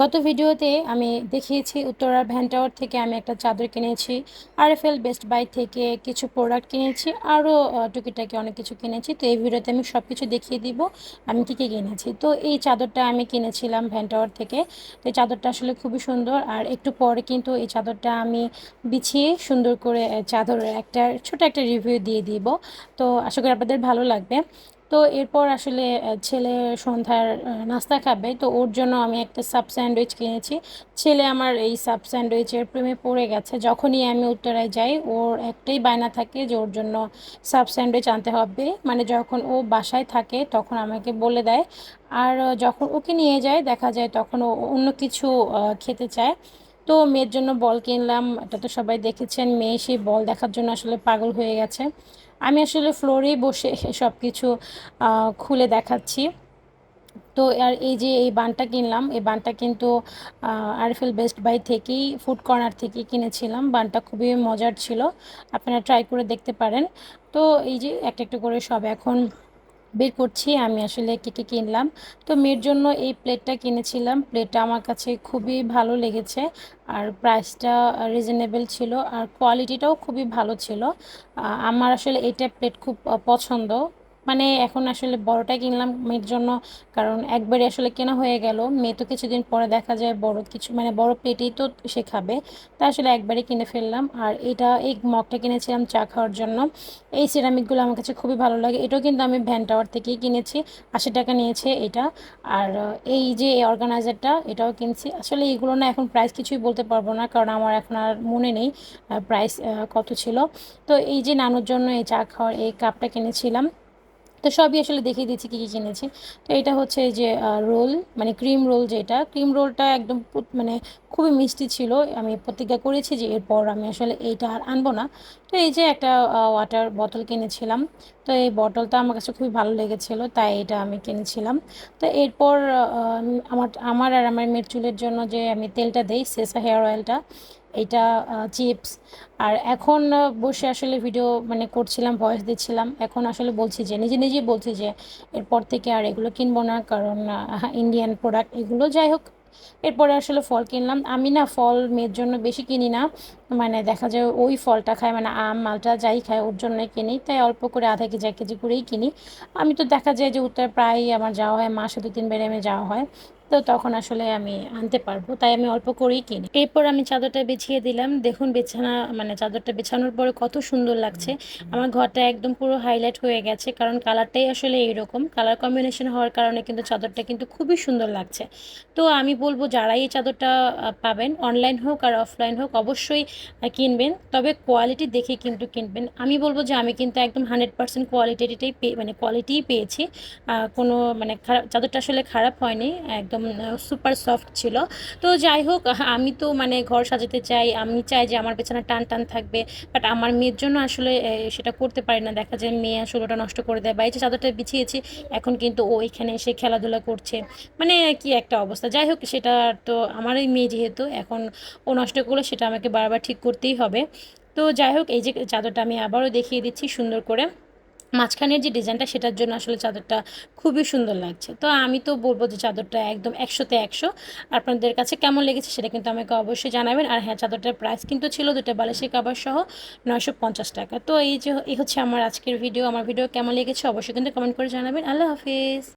গত ভিডিওতে আমি দেখিয়েছি উত্তরার ভ্যান টাওয়ার থেকে আমি একটা চাদর কিনেছি আর এফ এল বেস্ট বাই থেকে কিছু প্রোডাক্ট কিনেছি, আরও টুকিটাকি অনেক কিছু কিনেছি। তো এই ভিডিওতে আমি সব কিছু দেখিয়ে দিব, আমি কী কী কিনেছি। তো এই চাদরটা আমি কিনেছিলাম ভ্যান টাওয়ার থেকে। তো এই চাদরটা আসলে খুবই সুন্দর, আর একটু পরে কিন্তু এই চাদরটা আমি বিছিয়ে সুন্দর করে চাদরের একটা, ছোট একটা রিভিউ দিয়ে দিব। তো আশা করি আপনাদের ভালো লাগবে। তো এরপর আসলে ছেলে সন্ধ্যার নাস্তা খাবে। তো ওর জন্য আমি একটা সাব স্যান্ডউইচ কিনেছি। ছেলে আমার এই সাব স্যান্ডউইচের প্রেমে পড়ে গেছে। যখনই আমি উত্তরায় যাই, ওর একটাই বায়না থাকে যে ওর জন্য সাব স্যান্ডউইচ আনতে হবে। মানে যখন ও বাসায় থাকে, তখন আমাকে বলে দেয়। আর যখন ওকে নিয়ে যায়, দেখা যায় তখন ও অন্য কিছু খেতে চায়। তো মেয়ের জন্য বল কিনলাম, এটা তো সবাই দেখেছেন, মেয়ে সেই বল দেখার জন্য আসলে পাগল হয়ে গেছে। আমি আসলে ফ্লোরেই বসে সব কিছু খুলে দেখাচ্ছি। তো আর এই যে এই বানটা কিনলাম, এই বানটা কিন্তু আরফেল বেস্ট বাই থেকেই, ফুড কর্নার থেকেই কিনেছিলাম। বানটা খুবই মজার ছিল, আপনারা ট্রাই করে দেখতে পারেন। তো এই যে একটা একটা করে সব এখন বের করছি, আমি আসলে কী কী কিনলাম। তো মেয়ের জন্য এই প্লেটটা কিনেছিলাম। প্লেটটা আমার কাছে খুবই ভালো লেগেছে আর প্রাইসটা রিজনেবল ছিল আর কোয়ালিটিটাও খুবই ভালো ছিল। আমার আসলে এটা প্লেট খুব পছন্দ। মানে এখন আসলে বড়টা কিনলাম মেয়ের জন্য, কারণ একবারে আসলে কেনা হয়ে গেল। মেয়ে তো কিছুদিন পরে দেখা যায় বড় কিছু মানে বড় প্লেটেই তো সে খাবে। তা আসলে একবারে কিনে ফেললাম। আর এটা এই মগটা কিনেছিলাম চা খাওয়ার জন্য। এই সিরামিকগুলো আমার কাছে খুবই ভালো লাগে। এটাও কিন্তু আমি ভ্যান টাওয়ার থেকেই কিনেছি। আশি টাকা নিয়েছে এটা। আর এই যে অর্গানাইজারটা, এটাও কিনছি। আসলে এইগুলো না এখন প্রাইস কিছুই বলতে পারব না, কারণ আমার এখন আর মনে নেই প্রাইস কত ছিল। তো এই যে নানুর জন্য এই চা খাওয়ার এই কাপটা কিনেছিলাম। তো সবই আসলে দেখিয়ে দিচ্ছি কী কী কিনেছি। তো এটা হচ্ছে যে রোল মানে ক্রিম রোল যেটা। ক্রিম রোলটা একদম মানে খুবই মিষ্টি ছিল। আমি প্রতিজ্ঞা করেছি যে এরপর আমি আসলে এইটা আর আনব না। তো এই যে একটা ওয়াটার বোতল কিনেছিলাম। তো এই বটলটা আমার কাছে খুবই ভালো লেগেছিলো, তাই এটা আমি কিনেছিলাম। তো এরপর আমার আমার আর আমার মেয়ের চুলের জন্য যে আমি তেলটা দিই সেসা হেয়ার অয়েলটা এইটা চিপস। আর এখন বসে আসলে ভিডিও মানে করছিলাম ভয়েস দিচ্ছিলাম। এখন আসলে বলছি যে, নিজে নিজেই বলছি যে, এরপর থেকে আর এগুলো কিনবো না, কারণ ইন্ডিয়ান প্রোডাক্ট এগুলো যাই হোক, এরপরে আসলে ফল কিনলাম। আমি না ফল মেয়ের জন্য বেশি কিনি না। মানে দেখা যায় ওই ফলটা খায় মানে আম, মালটা যাই খায়, ওর জন্যই কিনি। তাই অল্প করে আধা কেজি, এক কেজি করেই কিনি। আমি তো দেখা যায় যে, উত্তর প্রায়ই আমার যাওয়া হয়, মাসে দু তিন বেড়ে যাওয়া হয়। তো তখন আসলে আমি আনতে পারব, তাই আমি অল্প করেই কিনি। এরপর আমি চাদরটা বিছিয়ে দিলাম। দেখুন বিছানা মানে চাদরটা বিছানোর পরে কত সুন্দর লাগছে। আমার ঘরটা একদম পুরো হাইলাইট হয়ে গেছে, কারণ কালারটাই আসলে এইরকম। কালার কম্বিনেশন হওয়ার কারণে কিন্তু চাদরটা কিন্তু খুবই সুন্দর লাগছে। তো আমি বলব, যারাই এই চাদরটা পাবেন অনলাইন হোক আর অফলাইন হোক, অবশ্যই কিনবেন। তবে কোয়ালিটি দেখে কিন্তু কিনবেন। আমি বলব যে আমি কিন্তু একদম হান্ড্রেড পার্সেন্ট কোয়ালিটিটাই পেয়ে মানে কোয়ালিটিই পেয়েছি। কোনো মানে খারাপ, চাদরটা আসলে খারাপ হয়নি, একদম সুপার সফট ছিল। তো যাই হোক, আমি তো মানে ঘর সাজাতে চাই, আমি চাই যে আমার পেছনে টান টান থাকবে বাট আমার মেয়ের জন্য আসলে সেটা করতে পারি না। দেখা যায় মেয়ে আসলে ওটা নষ্ট করে দেয়, বা এই যে চাদরটা বিছিয়েছি, এখন কিন্তু ও এখানে এসে খেলাধুলা করছে। মানে কি একটা অবস্থা। যাই হোক, সেটা তো আমারই মেয়ে যেহেতু, এখন ও নষ্ট করলে সেটা আমাকে বারবার ঠিক করতেই হবে। তো যাই হোক, এই যে চাদরটা আমি আবারও দেখিয়ে দিচ্ছি সুন্দর করে। মাঝখানের যে ডিজাইনটা সেটার জন্য আসলে চাদরটা খুবই সুন্দর লাগছে। তো আমি তো বলব যে চাদরটা একদম একশোতে একশো। আপনাদের কাছে কেমন লেগেছে সেটা কিন্তু আমাকে অবশ্যই জানাবেন। আর হ্যাঁ চাদরটার প্রাইস কিন্তু ছিল দুটো বালিশের কাবার সহ নয়শো পঞ্চাশ টাকা। তো এই যে, এই হচ্ছে আমার আজকের ভিডিও আমার ভিডিও কেমন লেগেছে অবশ্যই কিন্তু কমেন্ট করে জানাবেন। আল্লাহ হাফিজ।